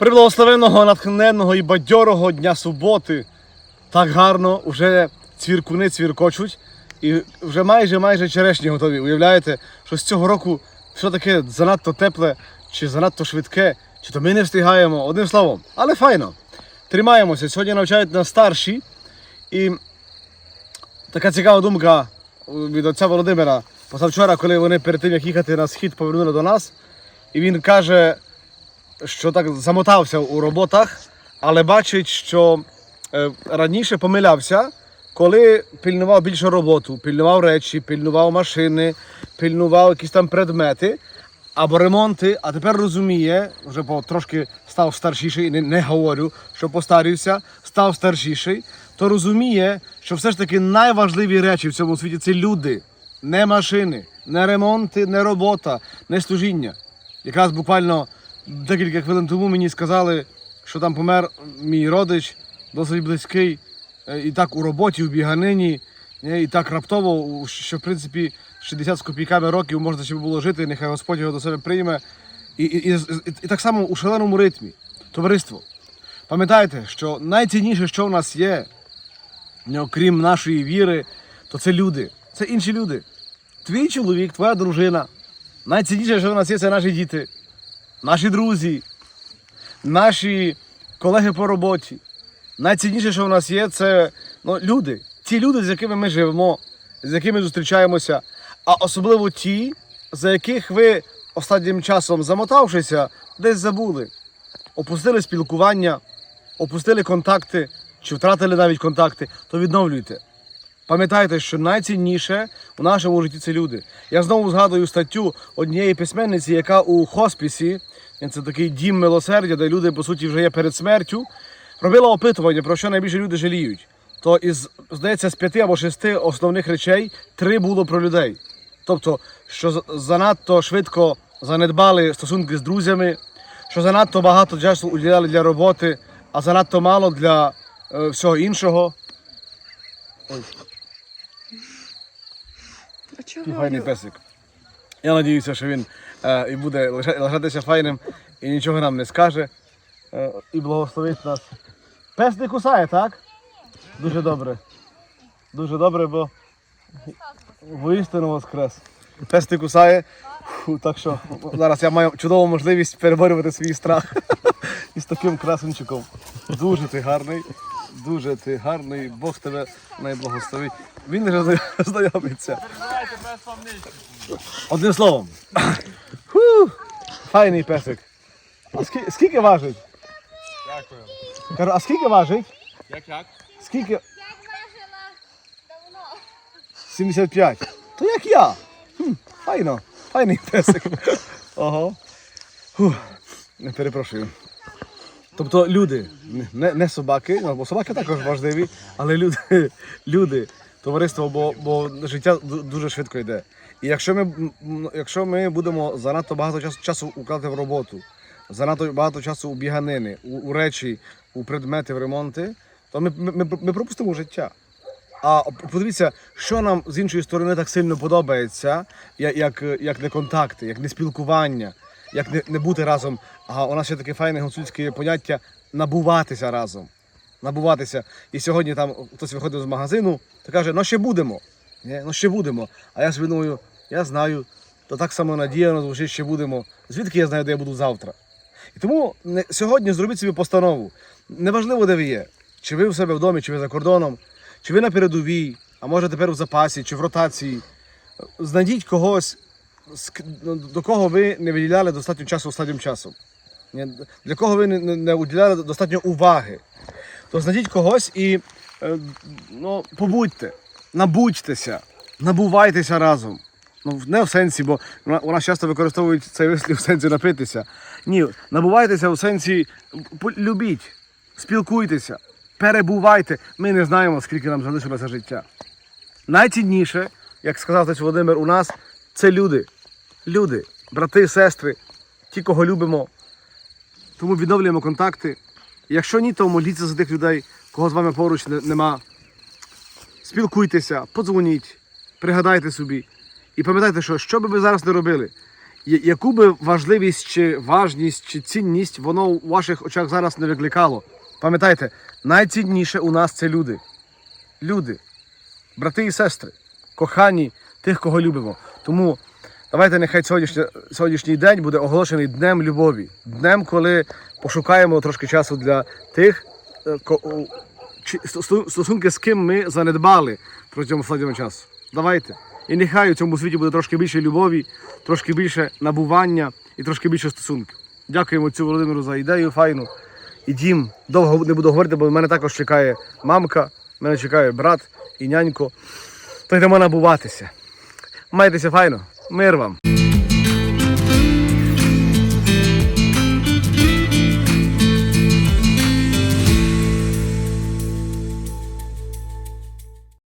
Приблагословенного, натхненного і бадьорого дня суботи. Так гарно вже цвіркуни цвіркочуть. І вже майже майже черешні готові. Уявляєте, що з цього року що таке занадто тепле, чи занадто швидке, чи то ми не встигаємо, одним словом. Але файно. Тримаємося. Сьогодні навчають нас старші. І така цікава думка від отця Володимира. Позавчора, коли вони перед тим, як їхати на схід, повернули до нас, і він каже, що так замотався у роботах, але бачить, що е, раніше помилявся, коли пильнував більше роботу, пильнував речі, пильнував машини, пильнував якісь там предмети або ремонти, а тепер розуміє, вже по трошки став старшіший, не, не говорю, що постарівся, став старшіший, то розуміє, що все ж таки найважливі речі в цьому світі це люди, не машини, не ремонти, не робота, не служіння. Якраз буквально декілька хвилин тому мені сказали, що там помер мій родич, досить близький, е, і так у роботі, у біганині, е, і так раптово, що в принципі 60 з копійками років можна ще було жити, нехай Господь його до себе прийме. І, і, і, і, і так само у шаленому ритмі. Товариство, пам'ятайте, що найцінніше, що в нас є, окрім нашої віри, то це люди, це інші люди. Твій чоловік, твоя дружина. Найцінніше, що в нас є, це наші діти, наші друзі, наші колеги по роботі. Найцінніше, що в нас є, це ну, люди. Ті люди, з якими ми живемо, з якими зустрічаємося, а особливо ті, за яких ви останнім часом замотавшися, десь забули. Опустили спілкування, опустили контакти чи втратили навіть контакти, то відновлюйте. Пам'ятайте, що найцінніше у нашому житті це люди. Я знову згадую статтю однієї письменниці, яка у хоспісі, це такий дім милосердя, де люди, по суті, вже є перед смертю, робила опитування, про що найбільше люди жаліють. То із, здається, з п'яти або шести основних речей три було про людей. Тобто, що занадто швидко занедбали стосунки з друзями, що занадто багато часу уділяли для роботи, а занадто мало для е, всього іншого. А чого? Файний песик. Я сподіваюся, що він е, і буде лиша- лишатися файним і нічого нам не скаже. Е, і благословить нас. Пес не кусає, так? Дуже добре. Дуже добре, бо воістину воскрес. Пес не кусає. Фу, так що зараз я маю чудову можливість переборювати свій страх із таким красунчиком. Дуже ти гарний, дуже ти гарний, Бог тебе найблагословить. Він вже знайомиться. Одним словом. Фу, файний песик. А скільки, скільки важить? Дякую. Кажу, а скільки важить? Як як? Скільки? Я важила давно. 75. То як я. Хм, файно. Файний песик. Ого. Фу, не перепрошую. Тобто люди, не, не собаки, ну, бо собаки також важливі, але люди, люди товариство, бо, бо життя дуже швидко йде. І якщо ми, якщо ми будемо занадто багато часу, часу укладати в роботу, занадто багато часу у біганини, у, у речі, у предмети, в ремонти, то ми, ми, ми пропустимо життя. А подивіться, що нам з іншої сторони так сильно подобається, як, як, як не контакти, як не спілкування, як не, не бути разом. А у нас ще таке файне гуцульське поняття набуватися разом. Набуватися. І сьогодні там хтось виходив з магазину та каже, ну ще будемо. Ні, ну ще будемо. А я думаю, я знаю, то так само надіяно звучить, ще будемо. Звідки я знаю, де я буду завтра? І тому сьогодні зробіть собі постанову. Неважливо, де ви є. Чи ви в себе вдома, чи ви за кордоном, чи ви на передовій, а може тепер в запасі, чи в ротації. Знайдіть когось, до кого ви не виділяли достатньо часу останнім часом. Для кого ви не, уділяли достатньо уваги. То знайдіть когось і е, ну, побудьте, набудьтеся, набувайтеся разом. Ну, не в сенсі, бо у нас- часто використовують цей вислів в сенсі напитися. Ні, набувайтеся в сенсі любіть, спілкуйтеся, перебувайте. Ми не знаємо, скільки нам залишилося життя. Найцінніше, як сказав отець Володимир, у нас це люди. Люди, брати, сестри, ті, кого любимо. Тому відновлюємо контакти. Якщо ні, то моліться за тих людей, кого з вами поруч нема. Спілкуйтеся, подзвоніть, пригадайте собі. І пам'ятайте, що що би ви зараз не робили, яку би важливість чи важність чи цінність воно у ваших очах зараз не викликало. Пам'ятайте, найцінніше у нас це люди. Люди, брати і сестри, кохані тих, кого любимо. Тому давайте нехай сьогоднішній, сьогоднішній день буде оголошений Днем любові. Днем, коли пошукаємо трошки часу для тих, е, стосунки з ким ми занедбали протягом останнього часу. Давайте. І нехай у цьому світі буде трошки більше любові, трошки більше набування і трошки більше стосунків. Дякуємо отцю Володимиру за ідею файну. І дім, довго не буду говорити, бо мене також чекає мамка, мене чекає брат і нянько. То йдемо набуватися. Майтеся файно, мир вам.